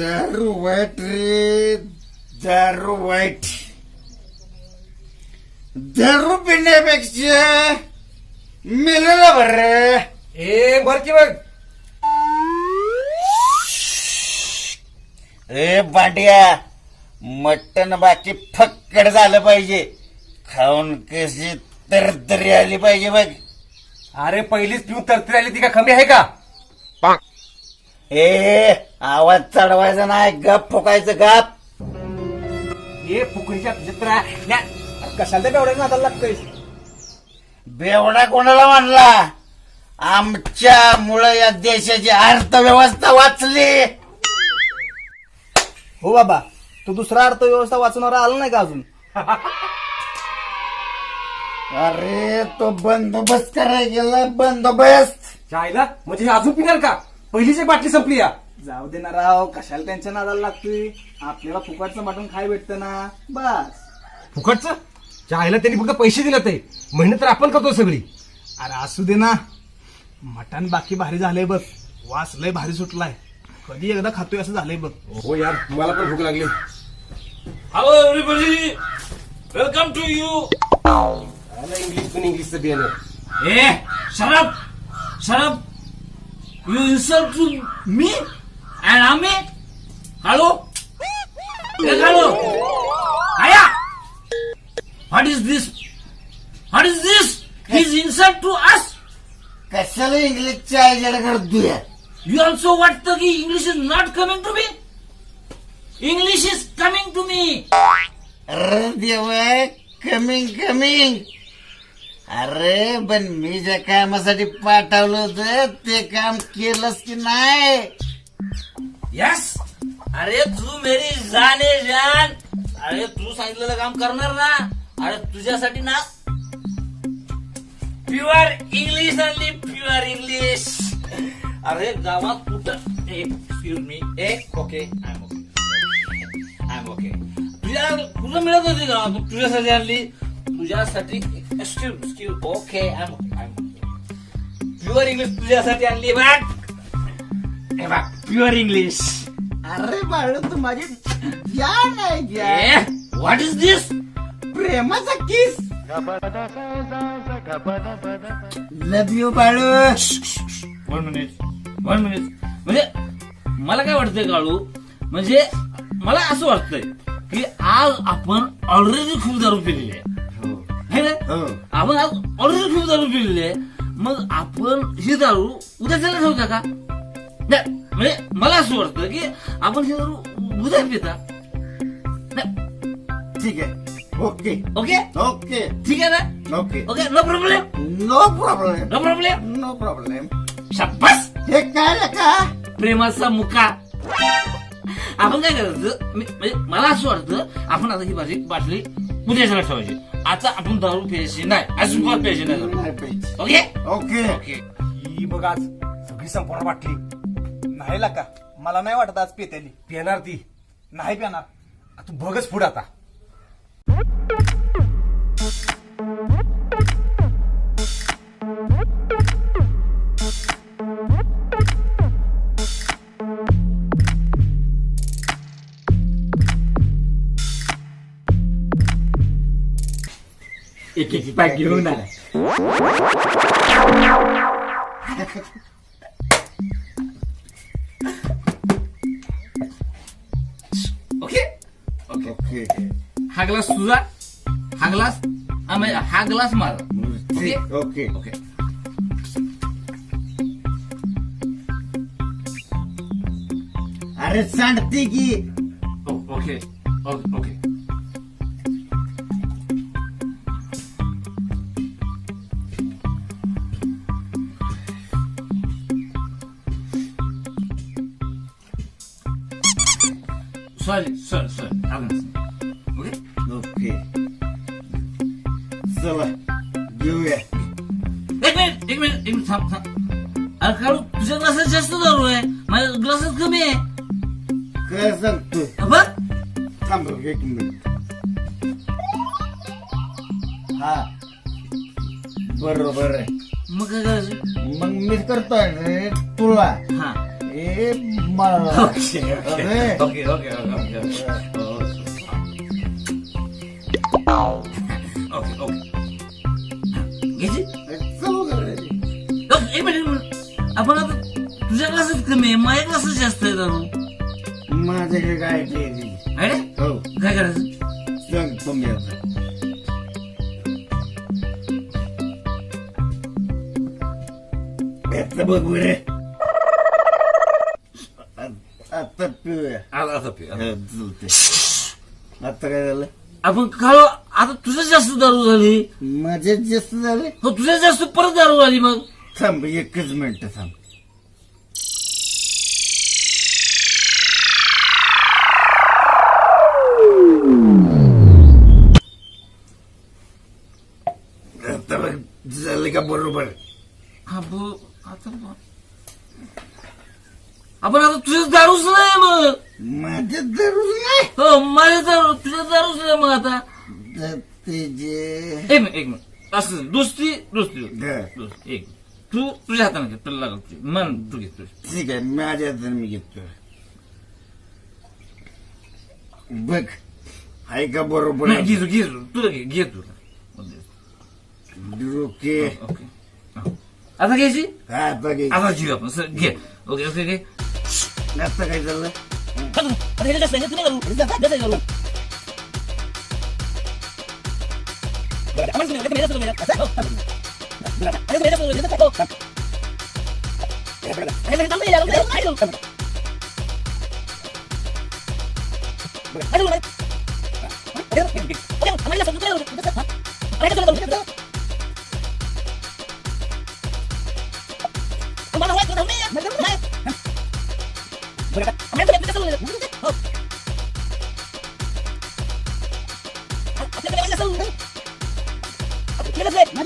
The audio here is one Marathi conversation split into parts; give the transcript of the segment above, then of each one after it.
दारू वाईट रे दारू वाईट दारू पिण्यापेक्षा मिळलं बर. ए बर की बघ ए बांडिया मटण बाकी फक्कड झालं पाहिजे. खाऊन कशी तरतरी आली पाहिजे बघ. अरे पहिलीच पिऊन तरतरी आली ती का कमी आहे का? ए आवाज चढवायचा नाही गप फुकायचं गप. ए फुकरीच्या चित्रा कशाला बेवड्या नादाला लागतोय बेवडा कोणाला म्हणला आमच्यामुळे या देशाची अर्थव्यवस्था वाचली. हो बाबा तो दुसरा अर्थव्यवस्था वाचवणारा आला नाही का अजून? अरे तो बंदोबस्त करायला गेला बंदोबस्त. जायला? म्हणजे हे अजून पिणार का? पहिलीच एक बाटली संपली या. जाऊ दे ना राव कशाला त्यांच्या नादाला लागतोय? आपल्याला फुकटचं मटण खाय भेटतं ना. बस. फुकटचं? जायला त्यांनी फक्त पैसे दिले ते मेहनत तर आपण करतो सगळी. अरे असू दे ना. मटण बाकी भारी झालंय बघ. वास लय भारी सुटलाय. कधी एकदा खातोय असं झालंय बघ. हो यार मला पण भूक लागली. Hello, everybody. Welcome to you. English पण इंग्लिशचं बियाणं. Hey, shut up. You insult to me and Ami? Hello? Hey, hello. Aya. What is this? What is this? He's insult to us. कशाला इंग्लिशच्या आयडिया करतोय You also what the English is not coming to me? English is coming to me. अरे देवा कमिंग कमिंग अरे पण मी ज्या कामासाठी पाठवलं होत ते काम केलंस की नाही? यस अरे तू मेरी जाने जान. अरे तू सांगितलेलं काम करणार ना? अरे तुझ्यासाठी ना? प्युअर इंग्लिश आणली प्युअर इंग्लिश अरे गावात कुठं? Excuse me A okay I am okay I am okay तुझ्या तुला मिळत होती गावात तुझ्यासाठी आणली. तुझ्यासाठी excuse excuse okay I am I am pure English तुझ्यासाठी आणली बघ. हे बघ प्युअर इंग्लिश अरे बाळ तू माझी. व्हॉट इज दिस प्रेमाचा kiss. Love you Balu. One minute one minute म्हणजे मला काय वाटतंय काळू म्हणजे मला असं वाटतंय की आज आपण ऑलरेडी खूप दारू पिलेली आहे. है? ना? हो. आपण आज ऑलरेडी खूप दारू पिलेली आहे मग आपण ही दारू उद्या त्याला ठेवता का? नाही, म्हणजे मला असं वाटतं की आपण ही दारू उद्या पिता. नाही, ठीक आहे. ओके. ओके? ओके. ठीक आहे ना? Okay. Okay no problem no problem no problem no problem शाबास! हे काय का? प्रेमाचा मुका. आपण काय करायचं? मी- म्हणजे मला असं वाटतं आपण आता ही भाजी बाटली उद्याच्याला ठेवायची. आता आपण दारू प्यायची नाही. अजिबात प्यायची नाही दारू. नाही पाहिजे. ओके? ओके. ओके. ही बघ आज सगळी संपूर्ण बाटली. नाही का मला नाही वाटत आज पेत्याली पिणार ती. नाही पिणार. तू बघच पुढे आता. एक एक पॅक घेऊन आला. ओके? ओके. ओके. हा ग्लास तुझा? हा ग्लास? हा म्हणजे हा ग्लास माझा. ओके? ओके. ओके. अरे सांगते की. ओ- ओके. ओ- ओके. ओके ओके चला घेऊया एक मिनिट एक मिनिट एक मिनिट थांब थांब अरे काढू तुझ्या ग्लासात जास्त दारू आहे माझ्या ग्लासात कमी आहे काय सांगतो बघ थांब एक मिनिट हा बरोबर आहे。मग काय करायचं? मग मी करतोय रे तुला. हा. ए मला ओके अरे. Okay okay okay okay okay घ्यायची चल घरी. एक मिनिट एक मिनिट. आपण आता तुझ्या क्लासात कमी आहे माझ्या क्लासात जास्त आहे दारू माझ्याकडे काय केली अरे हो काय करायचं सांग तुम्ही आता आता बघ बरे आता पिऊया आता आता पिऊ, आता. हा, चलते आता काय झालं आपण काळ आता तुझं जास्त दारू झाली माझ्या जास्त झाले हो तुझ्या जास्त परत दारू झाली मग थांब एकच मिनिट थांब आता बघ झालं का बरोबर हा ब- आता ब- आपण आता तुझं दारूच नाही मग माझ्या दररोज नाही हो माझ्या दारू तुझ्या दारूच नाही मग आता तर ते जे एक मिनिट एक मिनिट असं दुसरी दुसरी. दुसरी, एक तू तुझ्या हाताने घे तुला लागल तुझी. मन तू घे तुझी ठीक आहे माझ्या हाताने मी घेतो बघ आहे का बरोबर नाही घे तू घे तू तुला घे घे तुला ओके ओके. आता घ्यायची हा, आता घे. आता घेऊ आपण सर घे ओके ओके घे आता काय चाललं आता हे जास्त आहे, तुम्ही करू. जास्त आहे करू.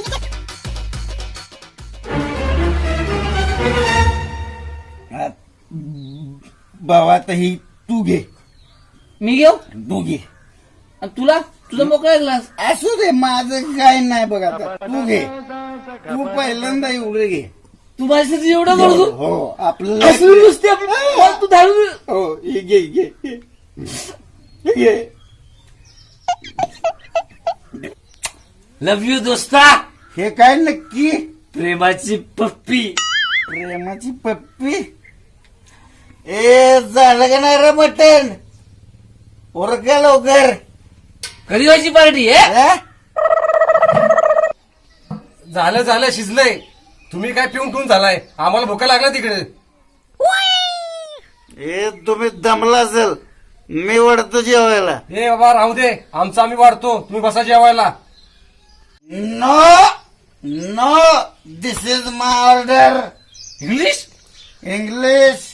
हा, भावा आता ही तू घे. मी घेऊ? तू घे. आणि तुला? तुझा मोकळा ग्लास. असू दे माझं काय नाही बघ आता. तू घे. तू पहिल्यांदा एवढं घे. तू माझ्यासाठी एवढं करतो हो आपल्याला असली नुसती आपली तू धाडू हो हे घे घे घे. हे घे लव यू दोस्ता. हे काय नक्की? प्रेमाची पप्पी. प्रेमाची पप्पी? ए झालं का नाही रे मटण? ओरका लवकर. कधी व्हायची पार्टी आहे हा? झालं झालं शिजलंय. तुम्ही काय पिऊन पिऊन झालाय? आम्हाला भुका लागला तिकडे. ए तुम्ही दमला असेल. मी वाढतो जेवायला. ए बाबा राहू दे. आमचं आम्ही वाढतो. तुम्ही बसा जेवायला. No no this is my order English English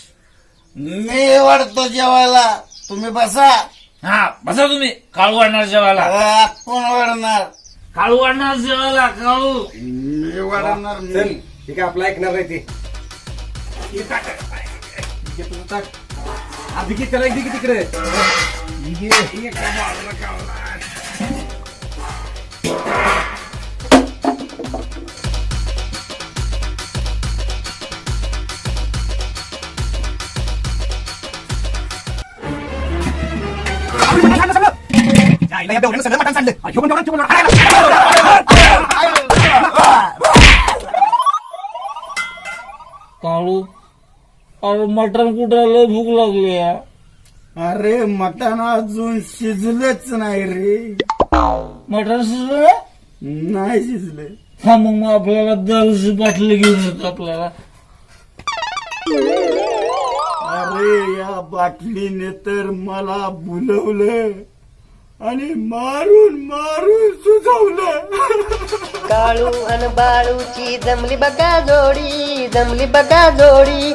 मी वाढतो जेवायला. तुम्ही बसा. हा बसा तुम्ही. काळू वाढणार जेवायला. आ, कोण वाढणार? काळू वाढणार जेवायला काळू. मी वाढणार मी. ठीक आहे आपलं ऐकणार नाही ते घे तुझं ताट. आधी घे त्याला एक दे की तिकडे काळू अरे मटण कुठं भूक लागली. अरे मटण अजून शिजलंच नाही रे. मटण शिजलं? नाही शिजले. हा मग मग आपल्याला दारूची बाटली घेऊन येतो आपल्याला. अरे या बाटलीने तर मला बुलवलं आणि मारून मारून सुचवलं काळू अन बाळूची जमली बघा जोडी जमली बघा जोडी.